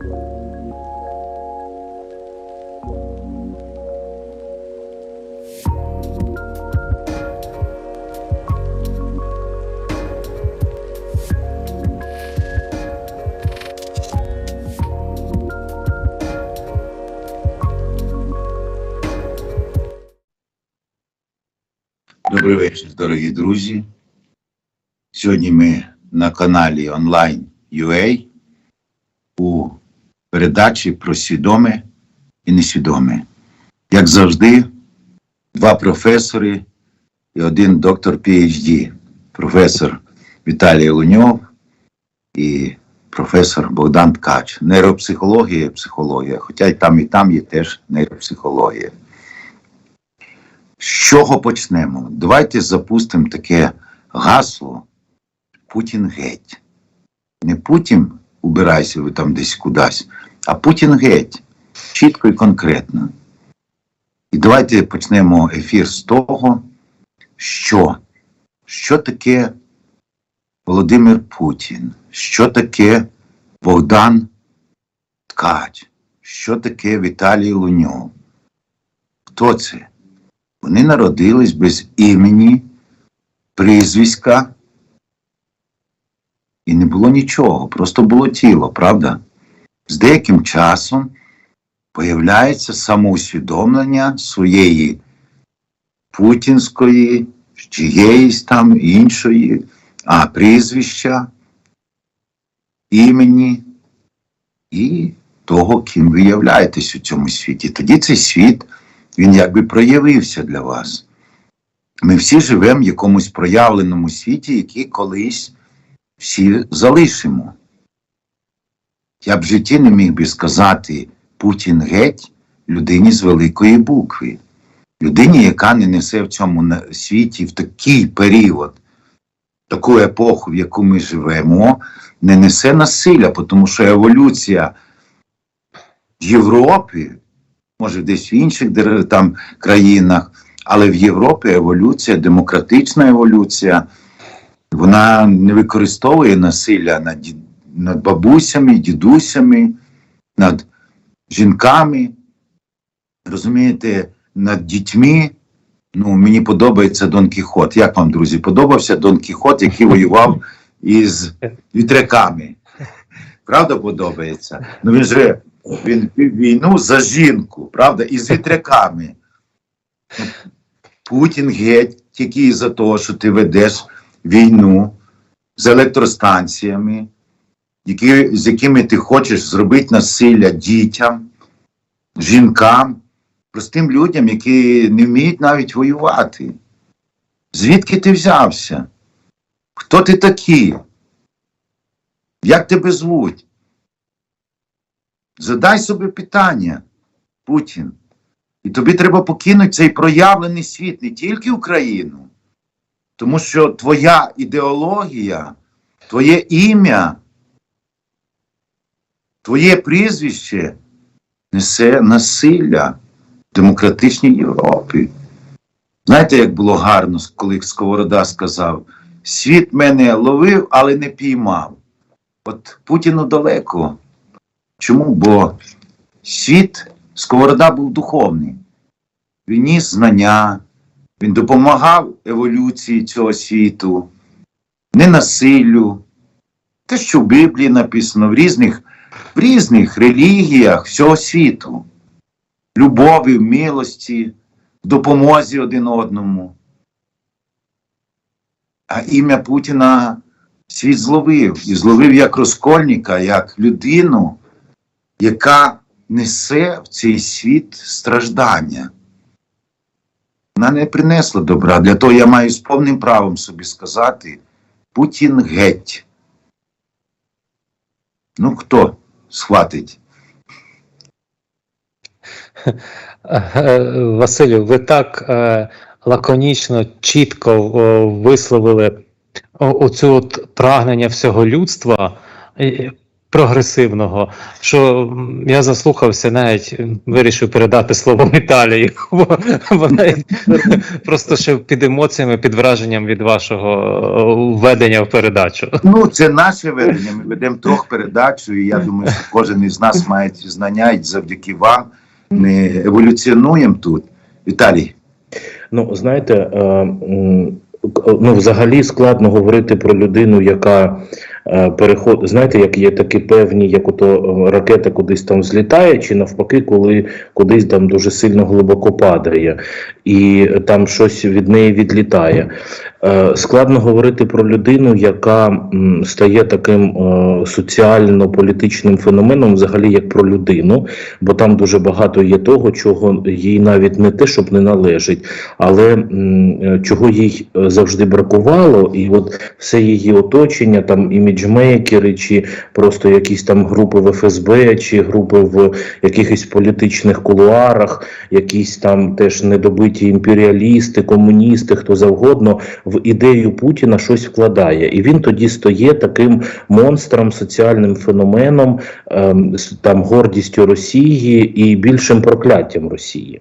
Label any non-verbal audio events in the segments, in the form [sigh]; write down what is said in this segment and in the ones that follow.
Добрий вечір, дорогі друзі. Сьогодні ми на каналі онлайн UA передачі про свідоме і несвідоме. Як завжди, два професори і один доктор PhD, професор Віталій Луньов і професор Богдан Ткач. Нейропсихологія і психологія, хоча й там, і там є теж нейропсихологія. З чого почнемо? Давайте запустимо таке гасло Путін геть. Не Путін убирайся ви там десь кудись, а Путін геть. Чітко і конкретно. І давайте почнемо ефір з того, що, що таке Володимир Путін, що таке Богдан Ткач, що таке Віталій Луньов. Хто це? Вони народились без імені, прізвиська, і не було нічого, просто було тіло, правда? З деяким часом появляється самоусвідомлення своєї путінської, чиєїсь там іншої, а прізвища, імені і того, ким ви являєтесь у цьому світі. Тоді цей світ він якби проявився для вас. Ми всі живемо в якомусь проявленому світі, який колись всі залишимо. Я б в житті не міг би сказати Путін геть людині з великої букви. Людині, яка не несе в цьому світі в такий період, таку епоху, в яку ми живемо, не несе насилля, тому що еволюція в Європі може десь в інших там країнах, але в Європі еволюція, демократична еволюція, вона не використовує насилля над, ді- над бабусями, дідусями, над жінками, розумієте, над дітьми. Ну, мені подобається Дон Кіхот. Як вам, друзі, подобався Дон Кіхот, який [laughs] воював із вітряками? Правда подобається? Ну він же він війну за жінку, правда, і з вітряками. Путін геть тільки із-за того, що ти ведеш війну з електростанціями, які, з якими ти хочеш зробити насилля дітям, жінкам, простим людям, які не вміють навіть воювати. Звідки ти взявся? Хто ти такий? Як тебе звуть? Задай собі питання, Путін. І тобі треба покинути цей проявлений світ, не тільки Україну, тому що твоя ідеологія, твоє ім'я, твоє прізвище несе насилля в демократичній Європі. Знаєте, як було гарно, коли Сковорода сказав: світ мене ловив, але не піймав. От Путіну далеко. Чому? Бо світ Сковорода був духовний. Він ніс знання, він допомагав еволюції цього світу, не насиллю. Те, що в Біблії написано в різних, в різних релігіях всього світу. Любові, милості, допомозі один одному. А ім'я Путіна світ зловив. І зловив як розкольника, як людину, яка несе в цей світ страждання. Вона не принесла добра. Для того я маю з повним правом собі сказати Путін геть. Ну хто схватить? [laughs] Василю, ви так е, лаконічно, чітко е, висловили оцю от прагнення всього людства. Прогресивного, що я заслухався, навіть вирішив передати слово Віталії, [laughs] бо вона просто ще під емоціями, під враженням від вашого е, введення в передачу. Ну, це наше ведення. Ми ведемо трьох передачу, і я думаю, що кожен із нас має ці знання, і завдяки вам ми еволюціонуємо тут. Віталій, Ну, знаєте, е, ну, взагалі складно говорити про людину, яка е, переходить. Знаєте, як є такі певні, як ото е, ракета кудись там злітає, чи навпаки, коли кудись там дуже сильно глибоко падає, і там щось від неї відлітає. Е, Складно говорити про людину, яка стає таким е, соціально-політичним феноменом, взагалі як про людину, бо там дуже багато є того, чого їй навіть не те, щоб не належить, але е, чого їй завжди бракувало, і от все її оточення, там іміджмейкери, чи просто якісь там групи в ФСБ, чи групи в якихось політичних кулуарах, якісь там теж недобиті імперіалісти, комуністи, хто завгодно ідею Путіна щось вкладає, і він тоді стає таким монстром, соціальним феноменом, ем, там гордістю Росії і більшим прокляттям Росії.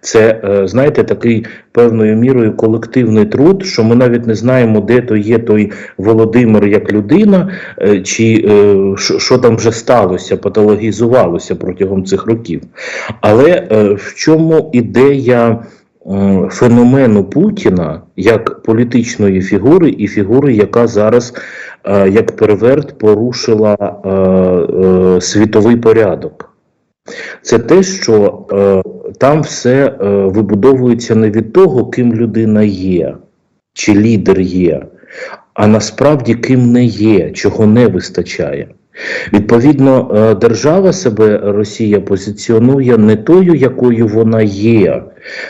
Це, е, знаєте, такий певною мірою колективний труд, що ми навіть не знаємо, де то є той Володимир як людина, е, чи е, що там вже сталося, патологізувалося протягом цих років. Але в чому ідея феномену Путіна як політичної фігури і фігури, яка зараз е, як перверт порушила е, е, світовий порядок? Це те, що е, там все е, вибудовується не від того, ким людина є, чи лідер є, а насправді ким не є, чого не вистачає. Відповідно, е, держава себе Росія позиціонує не тою, якою вона є.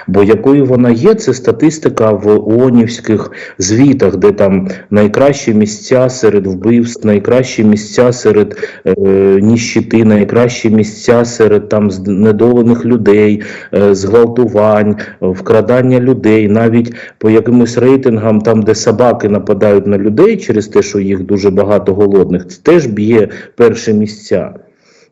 Бо якою вона є, це статистика в ООНівських звітах, де там найкращі місця серед вбивств, найкращі місця серед е, ніщити, найкращі місця серед там знедолених людей, е, зґвалтувань, вкрадання людей, навіть по якимось рейтингам, там, де собаки нападають на людей через те, що їх дуже багато голодних, це теж б'є перші місця.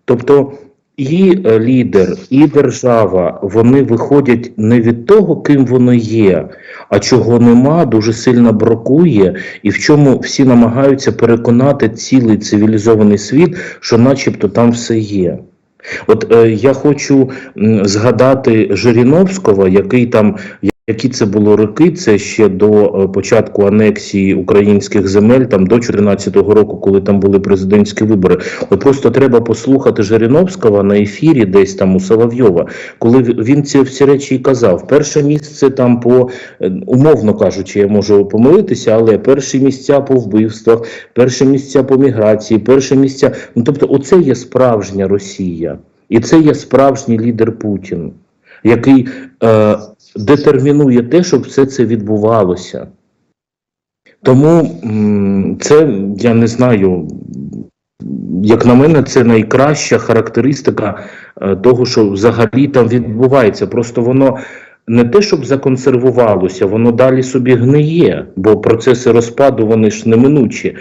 Тобто і е, лідер, і держава вони виходять не від того, ким воно є, а чого нема, дуже сильно бракує, і в чому всі намагаються переконати цілий цивілізований світ, що начебто там все є. От е, я хочу згадати Жириновського, який там. Які це було роки? Це ще до е, початку анексії українських земель, там до 2014 року, коли там були президентські вибори. От просто треба послухати Жириновського на ефірі, десь там у Соловйова, коли він ці всі речі і казав. Перше місце там по е, умовно кажучи, я можу помилитися, але перші місця по вбивствах, перші місця по міграції, перші місця. Ну тобто, оце є справжня Росія, і це є справжній лідер Путін, який е, детермінує те, щоб все це відбувалося. Тому це я не знаю. Як на мене, це найкраща характеристика е, того, що взагалі там відбувається. Просто воно не те, щоб законсервувалося, воно далі собі гниє, бо процеси розпаду вони ж неминучі.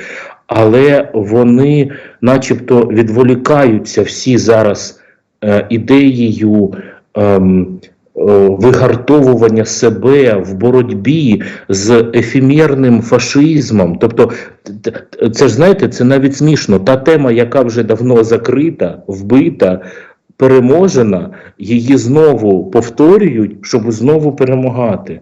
Але вони, начебто, відволікаються всі зараз е, ідеєю. Ем, Вигартовування себе в боротьбі з ефемерним фашизмом. Тобто, це ж знаєте, це навіть смішно. Та тема, яка вже давно закрита, вбита, переможена, її знову повторюють, щоб знову перемагати.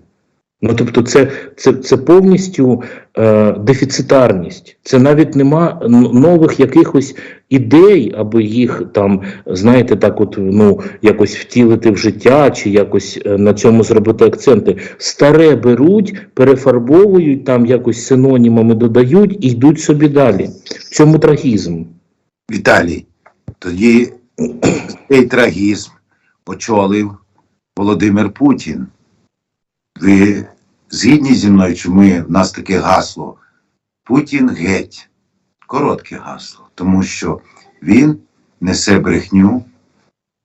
Ну тобто, це, це, це повністю е, дефіцитарність. Це навіть нема нових якихось ідей, аби їх там, знаєте, так, от ну якось втілити в життя, чи якось е, на цьому зробити акценти. Старе беруть, перефарбовують, там якось синонімами додають і йдуть собі далі. В цьому трагізм. Віталій, тоді [clears throat] цей трагізм очолив Володимир Путін. Ви згідні зі мною, що ми, в нас таке гасло Путін геть. Коротке гасло, тому що він несе брехню,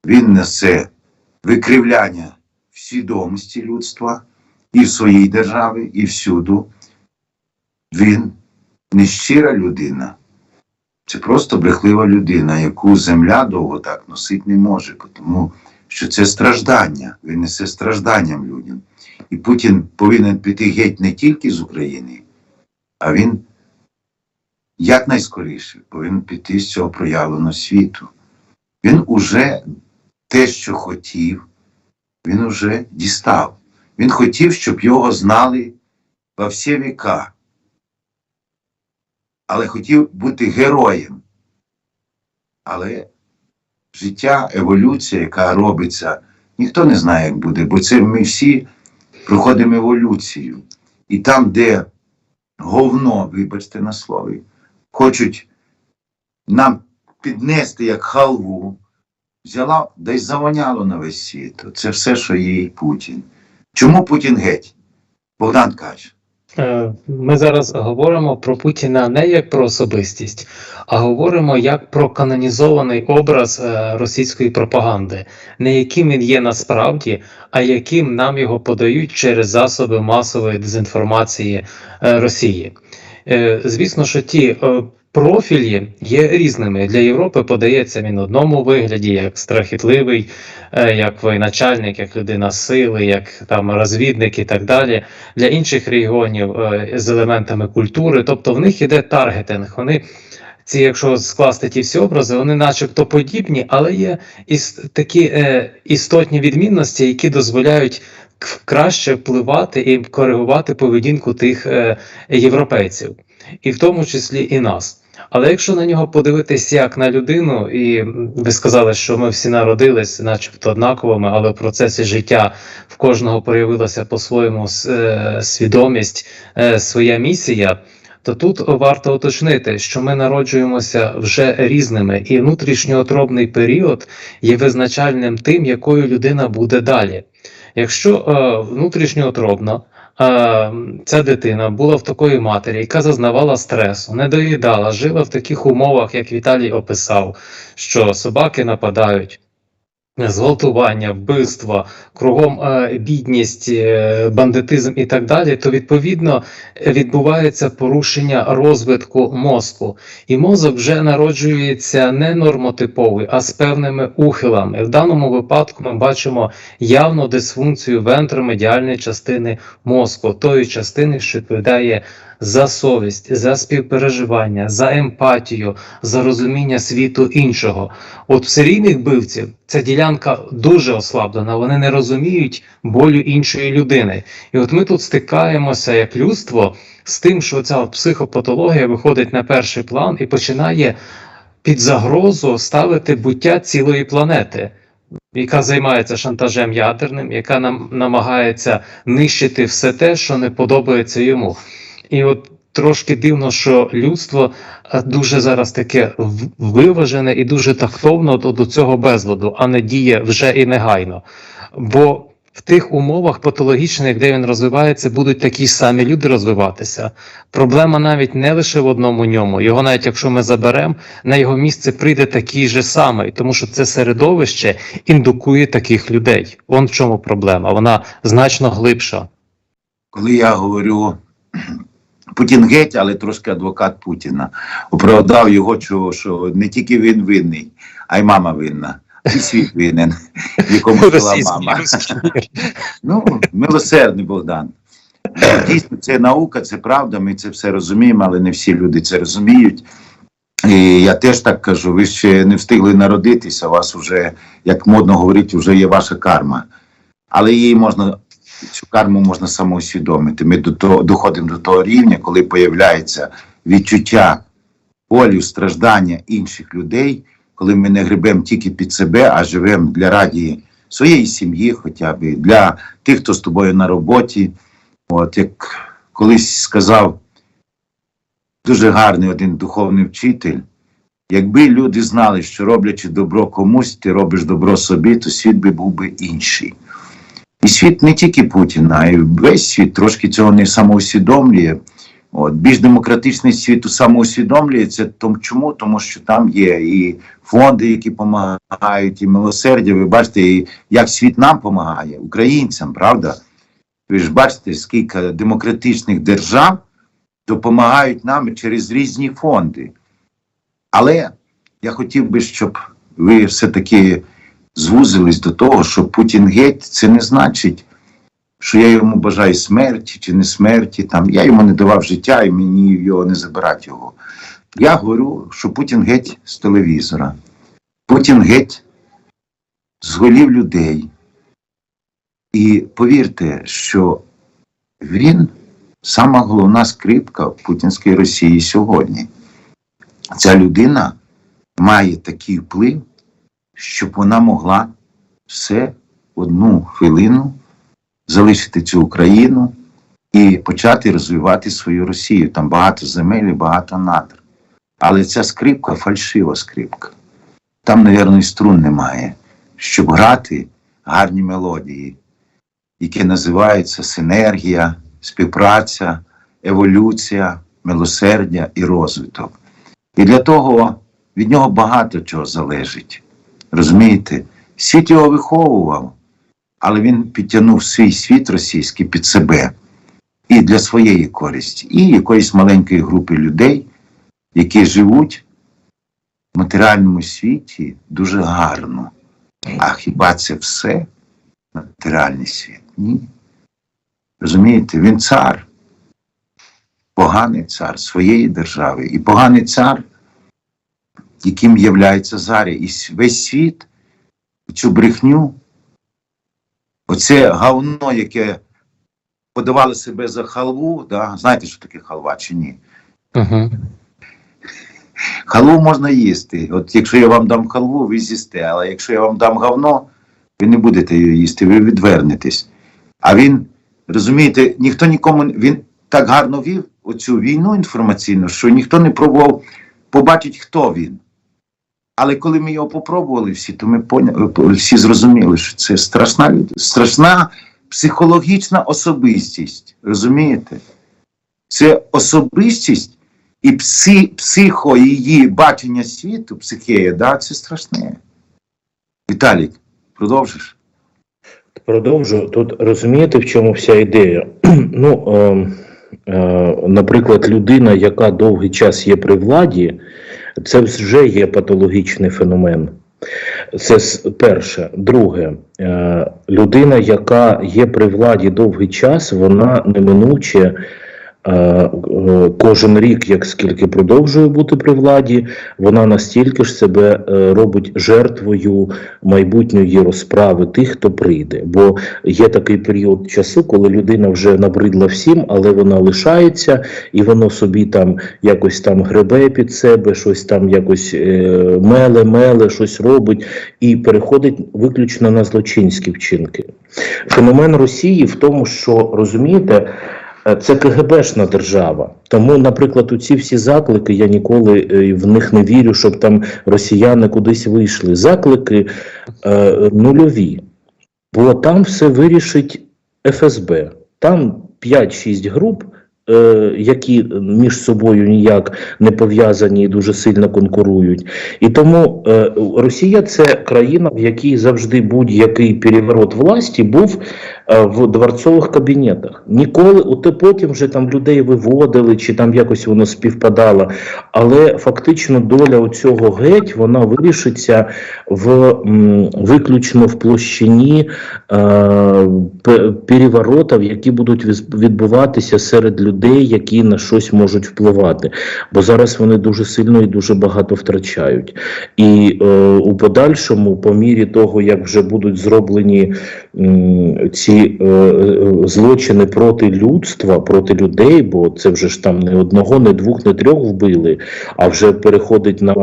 він несе викривляння свідомості людства і в своїй державі, і всюду. Він нещира людина. Це просто брехлива людина, яку земля довго так носити не може, тому що це страждання. Він несе стражданням людям. І Путін повинен піти геть не тільки з України, а він якнайскоріше повинен піти з цього проявленого світу. Він уже те, що хотів, він уже дістав. Він хотів, щоб його знали во всі віка. Але хотів бути героєм. Але життя, еволюція, яка робиться, ніхто не знає, як буде, бо це ми всі проходимо еволюцію. І там, де говно, вибачте на слові, хочуть нам піднести як халву, взяла десь завоняло на весь світ. Це все, що є і Путін. Чому Путін геть? Богдан каже. Е, Ми зараз говоримо про Путіна не як про особистість, а говоримо як про канонізований образ е, російської пропаганди, не яким він є насправді, а яким нам його подають через засоби масової дезінформації е, Росії. Звісно, що ті профілі є різними. Для Європи подається він одному вигляді, як страхітливий, е, як воєначальник, як людина сили, як там розвідник і так далі для інших регіонів е, з елементами культури. Тобто в них іде таргетинг. Вони ці, якщо скласти ті всі образи, вони начебто подібні, але є такі е, істотні відмінності, які дозволяють краще впливати і коригувати поведінку тих е, європейців, і в тому числі і нас. Але якщо на нього подивитись як на людину, і ви сказали, що ми всі народились, начебто однаковими, але в процесі життя в кожного проявилася по-своєму е, свідомість, е, своя місія, то тут варто уточнити, що ми народжуємося вже різними, і внутрішньоотробний період є визначальним тим, якою людина буде далі. Якщо е, внутрішньоотробно ця дитина була в такої матері, яка зазнавала стресу, не доїдала, жила в таких умовах, як Віталій описав, що собаки нападають. Зґвалтування, вбивства, кругом е, бідність, е, бандитизм і так далі, то відповідно відбувається порушення розвитку мозку, і мозок вже народжується не нормотиповий, а з певними ухилами. В даному випадку ми бачимо явну дисфункцію вентромедіальної частини мозку, тої частини, що відповідає за совість, за співпереживання, за емпатію, за розуміння світу іншого. От в серійних вбивців ця ділянка дуже ослаблена, вони не розуміють болю іншої людини. І от ми тут стикаємося як людство з тим, що ця психопатологія виходить на перший план і починає під загрозу ставити буття цілої планети. Яка займається шантажем ядерним, яка нам намагається нищити все те, що не подобається йому. І от трошки дивно, що людство е, дуже зараз таке виважене і дуже тактовно до, цього безладу, а не діє вже і негайно. Бо в тих умовах патологічних, де він розвивається, будуть такі самі люди розвиватися. Проблема навіть не лише в одному ньому. Його навіть якщо ми заберемо, на його місце прийде такий же самий, тому що це середовище індукує таких людей. Вон в чому проблема. Вона значно глибша. коли я говорю Путін геть, але трошки адвокат Путіна, оправдав його, що, що не тільки він винний, а й мама винна. І світ винен, в якому жила мама. Ну, милосердний Богдан. Дійсно, це наука, це правда, ми це все розуміємо, але не всі люди це розуміють. І я теж так кажу, ви ще не встигли народитися, у вас вже, як модно говорити, вже є ваша карма. Але її можна, цю карму можна самоусвідомити. Ми до того, доходимо до того рівня, коли появляється відчуття болю, страждання інших людей, коли ми не гребемо тільки під себе, а живемо для раді своєї сім'ї, хоча б для тих, хто з тобою на роботі. От як колись сказав дуже гарний один духовний вчитель. Якби люди знали, що роблячи добро комусь, ти робиш добро собі, то світ би був би інший. І світ не тільки Путіна, а й весь світ трошки цього не самоусвідомлює. От, більш демократичний світ самоусвідомлює це тому, чому? Тому що там є і фонди, які допомагають, і милосердя. Ви бачите, і як світ нам допомагає, українцям, правда? Ви ж бачите, скільки демократичних держав допомагають нам через різні фонди. Але я хотів би, щоб ви все-таки звузились до того, що Путін геть це не значить, що я йому бажаю смерті чи не смерті. Там я йому не давав життя і мені його не забирати його. Я говорю, що Путін геть з телевізора, Путін геть з голів людей. І повірте, що він сама головна скрипка в путінській Росії сьогодні. Ця людина має такий вплив, щоб вона могла все одну хвилину залишити цю Україну і почати розвивати свою Росію. Там багато земель і багато надр. Але ця скрипка фальшива скрипка. Там, мабуть, струн немає, щоб грати гарні мелодії, які називаються синергія, співпраця, еволюція, милосердя і розвиток. І для того від нього багато чого залежить. Розумієте? Світ його виховував, але він підтягнув свій світ російський під себе і для своєї користі, і якоїсь маленької групи людей, які живуть в матеріальному світі дуже гарно. А хіба це все матеріальний світ? Ні. Розумієте, він цар, поганий цар своєї держави, і поганий цар, яким являється Заря. І весь світ цю брехню, оце говно, яке подавали себе за халву, да? знаєте, що таке халва чи ні? Угу. Халву можна їсти. От якщо я вам дам халву, ви з'їсте, але якщо я вам дам говно, ви не будете її їсти, ви відвернетесь. А він, розумієте, ніхто нікому він так гарно вів оцю війну інформаційну, що ніхто не пробував побачити, хто він. Але коли ми його попробували всі, то ми поняли, всі зрозуміли, що це страшна, страшна психологічна особистість. Розумієте? Це особистість і пси, психо її бачення світу, психея, да, це страшне. Віталік, продовжиш? Продовжу. Тут розумієте, в чому вся ідея? [clears throat] ну, е, е, наприклад, людина, яка довгий час є при владі, це вже є патологічний феномен. Це перше. Друге, е, людина, яка є при владі довгий час, вона неминуче. Е, е, Кожен рік, як скільки продовжує бути при владі, вона настільки ж себе е, робить жертвою майбутньої розправи тих, хто прийде. Бо є такий період часу, коли людина вже набридла всім, але вона лишається, і воно собі там якось там гребе під себе, щось там якось меле, меле, щось робить і переходить виключно на злочинські вчинки. Феномен Росії в тому, що розумієте. Е, Це КГБшна держава. Тому, наприклад, у ці всі заклики я ніколи е, в них не вірю, щоб там росіяни кудись вийшли. Заклики е, нульові. Бо там все вирішить ФСБ. Там 5-6 груп, які між собою ніяк не пов'язані і дуже сильно конкурують. І тому е, Росія це країна, в якій завжди будь-який переворот власті був е, в дворцових кабінетах. Ніколи, от потім вже там людей виводили, чи там якось воно співпадало. Але фактично доля оцього геть вона вирішиться в виключно в площині е, переворотів, які будуть відбуватися серед людей, які на щось можуть впливати. Бо зараз вони дуже сильно і дуже багато втрачають. І е, у подальшому, по мірі того, як вже будуть зроблені м, ці е, е, злочини проти людства, проти людей, бо це вже ж там не одного, не двох, не трьох вбили, а вже переходить на,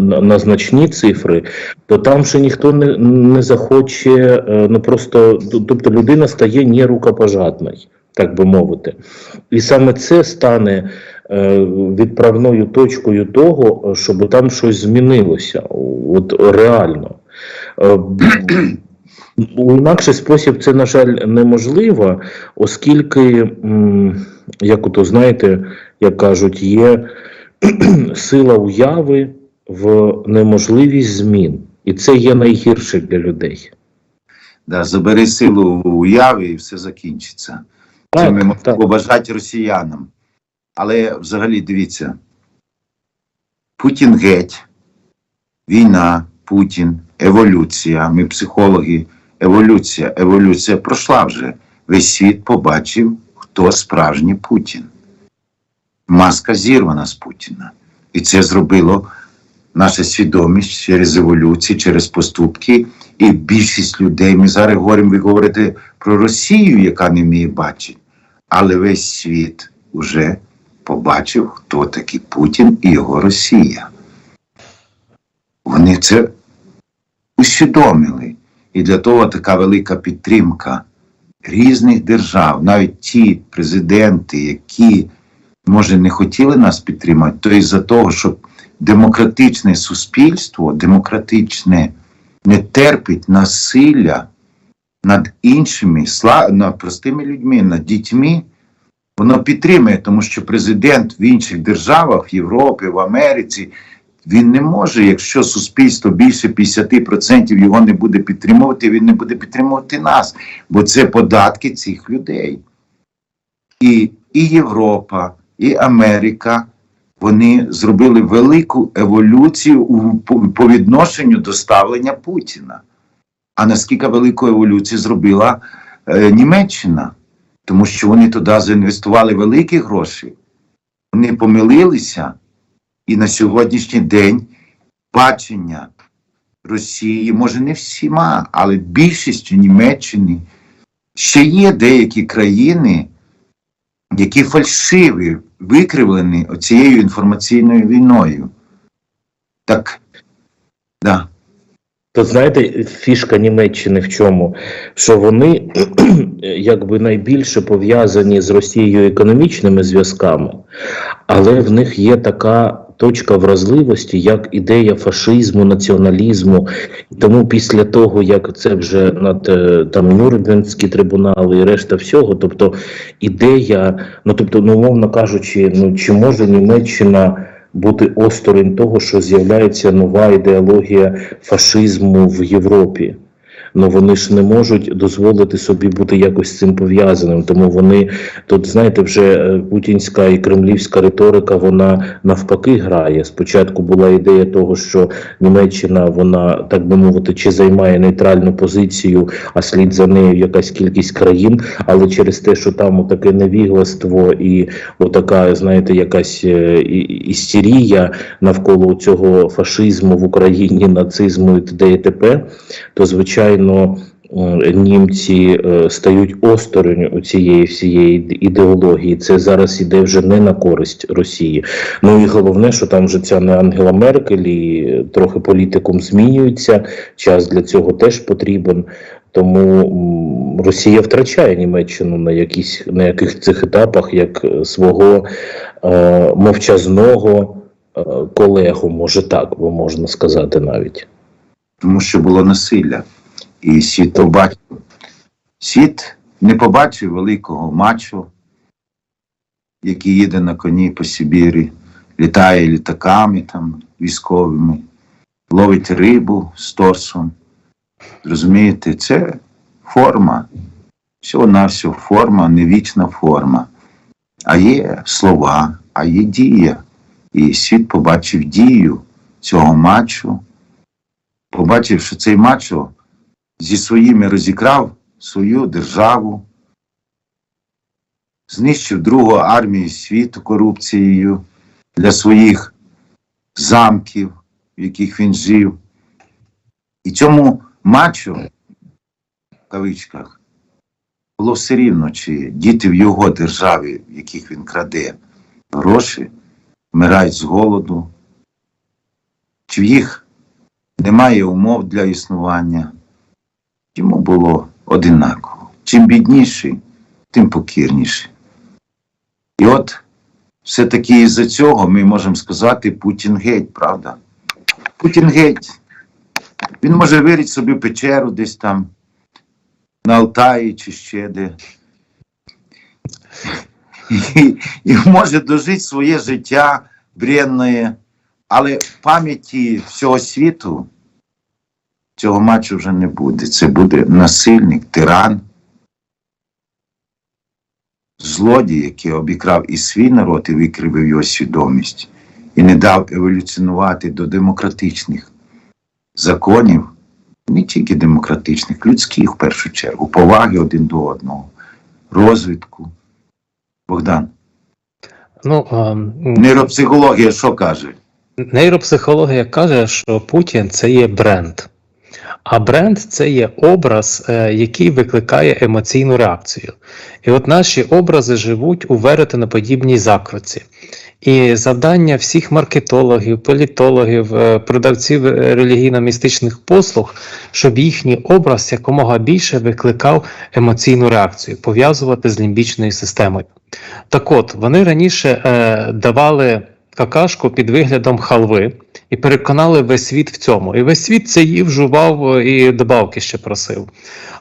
на, на значні цифри, то там ще ніхто не, не захоче, е, ну просто тобто людина стає нерукопожатною, так би мовити. І саме це стане е, відправною точкою того, щоб там щось змінилося, от реально. Е, У інакший спосіб це, на жаль, неможливо, оскільки, як ото знаєте, як кажуть, є [clears throat] сила уяви в неможливість змін. І це є найгірше для людей. Да, забери силу уяви і все закінчиться. Це ми можемо так. побажати росіянам. Але взагалі дивіться, Путін геть, війна, Путін, еволюція. Ми психологи, еволюція, еволюція пройшла вже. Весь світ побачив, хто справжній Путін. Маска зірвана з Путіна. І це зробило наша свідомість через еволюцію, через поступки. І більшість людей, ми зараз говоримо, ви говорите про Росію, яка не вміє бачити, але весь світ вже побачив, хто такий Путін і його Росія. Вони це усвідомили. І для того така велика підтримка різних держав, навіть ті президенти, які, може, не хотіли нас підтримати, то із-за того, щоб демократичне суспільство, демократичне не терпить насилля над іншими, над простими людьми, над дітьми, воно підтримує, тому що президент в інших державах, в Європі, в Америці, він не може, якщо суспільство більше 50% його не буде підтримувати, він не буде підтримувати нас, бо це податки цих людей. І, і Європа, і Америка вони зробили велику еволюцію по, відношенню до ставлення Путіна. А наскільки велику еволюцію зробила е, Німеччина? Тому що вони туди заінвестували великі гроші, вони помилилися, і на сьогоднішній день бачення Росії, може не всіма, але більшістю Німеччини ще є деякі країни, які фальшиві, викривлені цією інформаційною війною. Так, да. То знаєте, фішка Німеччини в чому? Що вони [clears throat] якби найбільше пов'язані з Росією економічними зв'язками, але в них є така точка вразливості, як ідея фашизму, націоналізму. Тому після того, як це вже над е, там Нюрнбергські трибунали і решта всього, тобто ідея, ну тобто, ну, умовно кажучи, ну чи може Німеччина бути осторонь того, що з'являється нова ідеологія фашизму в Європі. Ну вони ж не можуть дозволити собі бути якось цим пов'язаним. Тому вони тут, знаєте, вже е, путінська і кремлівська риторика вона навпаки грає. Спочатку була ідея того, що Німеччина, вона так би мовити, чи займає нейтральну позицію, а слід за нею якась кількість країн. Але через те, що там таке невігластво і отака, знаєте, якась е, істерія навколо цього фашизму в Україні, нацизму і т.д. і т.п., то звичайно. Е, Німці е, стають осторонь у цієї всієї ідеології. Це зараз іде вже не на користь Росії. Ну і головне, що там вже ця не Ангела Меркель, і трохи політикум змінюється. Час для цього теж потрібен. Тому Росія втрачає Німеччину на якісь на яких цих етапах як е, свого е, мовчазного е, колегу, може так, бо можна сказати навіть. тому що було насилля. І світ побачив. Світ не побачив великого мачо, який їде на коні по Сибірі, літає літаками там військовими, ловить рибу з торсом. Розумієте, це форма. Всього на всього форма, не вічна форма. А є слова, а є дія. І світ побачив дію цього матчу, побачив, що цей мачо зі своїми розікрав свою державу, знищив другу армію світу корупцією для своїх замків, в яких він жив. І цьому мачо, в кавичках, було все рівно, чи діти в його державі, в яких він краде гроші, вмирають з голоду, чи в їх немає умов для існування. Йому було одинаково. Чим бідніший, тим покірніший. І от все-таки із-за цього ми можемо сказати Путін геть, правда? Путін геть. Він може вирити собі печеру десь там, на Алтаї чи ще де. І, і може дожити своє життя бренне, але в пам'яті всього світу цього матчу вже не буде. Це буде насильник, тиран, злодій, який обікрав і свій народ і викривив його свідомість. і не дав еволюціонувати до демократичних законів, не тільки демократичних, людських в першу чергу, поваги один до одного, розвитку. Богдан, Ну, ем, нейропсихологія що каже? Нейропсихологія каже, що Путін це є бренд. А бренд це є образ, е, який викликає емоційну реакцію. І от наші образи живуть у веретеноподібній закрутці. І завдання всіх маркетологів, політологів, е, продавців е, релігійно-містичних послуг, щоб їхній образ якомога більше викликав емоційну реакцію, пов'язувати з лімбічною системою. Так от, вони раніше давали какашку під виглядом халви і переконали весь світ в цьому. І весь світ це їв, жував е, і добавки ще просив.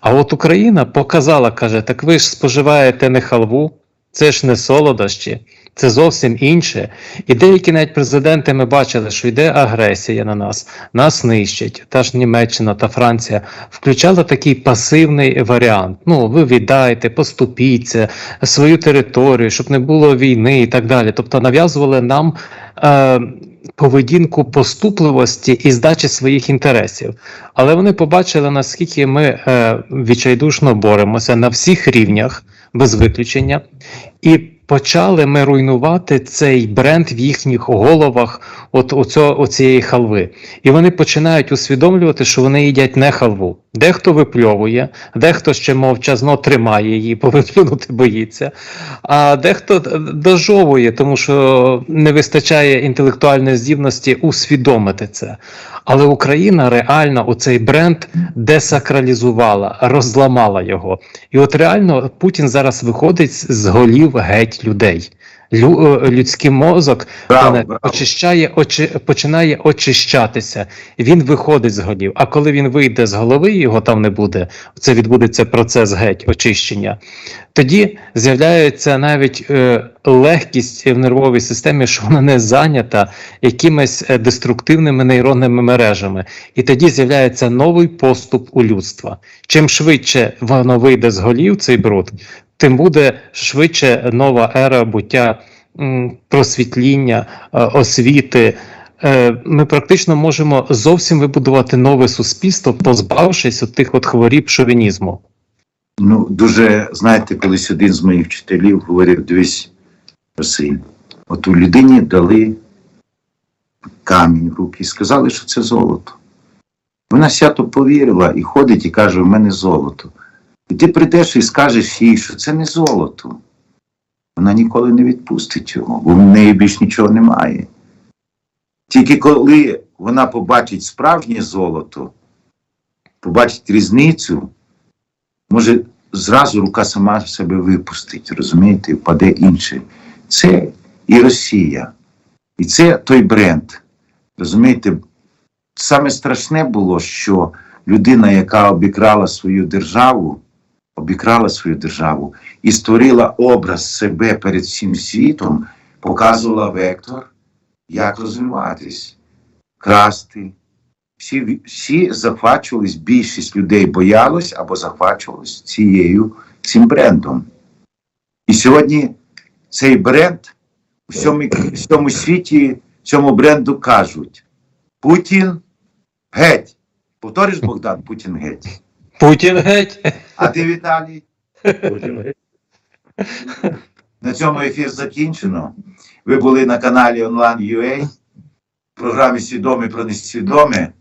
А от Україна показала, каже: так ви ж споживаєте не халву, це ж не солодощі, це зовсім інше. І деякі навіть президенти ми бачили, що йде агресія на нас, нас нищать. Та ж Німеччина та Франція включала такий пасивний варіант. Ну, ви віддайте, поступіться свою територію, щоб не було війни і так далі. Тобто нав'язували нам е, поведінку поступливості і здачі своїх інтересів. Але вони побачили, наскільки ми е, відчайдушно боремося на всіх рівнях, без виключення, і почали ми руйнувати цей бренд в їхніх головах, от оцього, оцієї халви. І вони починають усвідомлювати, що вони їдять не халву. Дехто випльовує, дехто ще мовчазно тримає її, бо виплюнути боїться, а дехто дожовує, тому що не вистачає інтелектуальної здібності усвідомити це. Але Україна реально у цей бренд десакралізувала, розламала його. І от реально Путін зараз виходить з голів геть людей. Лю, е, людський мозок Браво, Пане, браво. очищає, очи, починає очищатися. Він виходить з голів. А коли він вийде з голови, його там не буде. Це відбудеться процес геть очищення. Тоді з'являється навіть е, легкість в нервовій системі, що вона не зайнята якимись е, деструктивними нейронними мережами. І тоді з'являється новий поступ у людства. Чим швидше воно вийде з голів, цей бруд, тим буде швидше нова ера буття просвітління, е, освіти. Е, Ми практично можемо зовсім вибудувати нове суспільство, позбавшись от тих от хворіб шовінізму. Ну, дуже, знаєте, колись один з моїх вчителів говорив: дивись, Василь, от у людині дали камінь в руки і сказали, що це золото. Вона свято повірила і ходить і каже: у мене золото. І ти прийдеш і скажеш їй, що це не золото. Вона ніколи не відпустить його, бо в неї більш нічого немає. Тільки коли вона побачить справжнє золото, побачить різницю, може зразу рука сама себе випустить, розумієте, впаде інше. Це і Росія. І це той бренд. Розумієте, саме страшне було, що людина, яка обікрала свою державу, обікрала свою державу і створила образ себе перед всім світом, показувала вектор, як розвиватись, красти. Всі, всі захвачувались, більшість людей боялась або захвачувались цією, цим брендом. І сьогодні цей бренд у всьому, всьому світі цьому бренду кажуть: Путін геть. Повториш, Богдан, Путін геть. Путін геть. А ти Віталій? Путін геть. На цьому ефір закінчено. Ви були на каналі Онлайн.UA, в програмі Свідомі про несвідоме.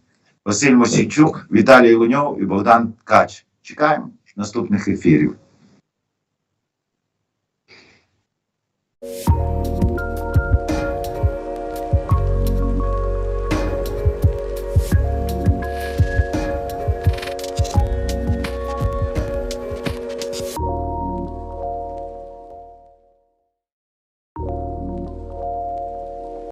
Василь Мосійчук, Віталій Луньов і Богдан Ткач. Чекаємо наступних ефірів.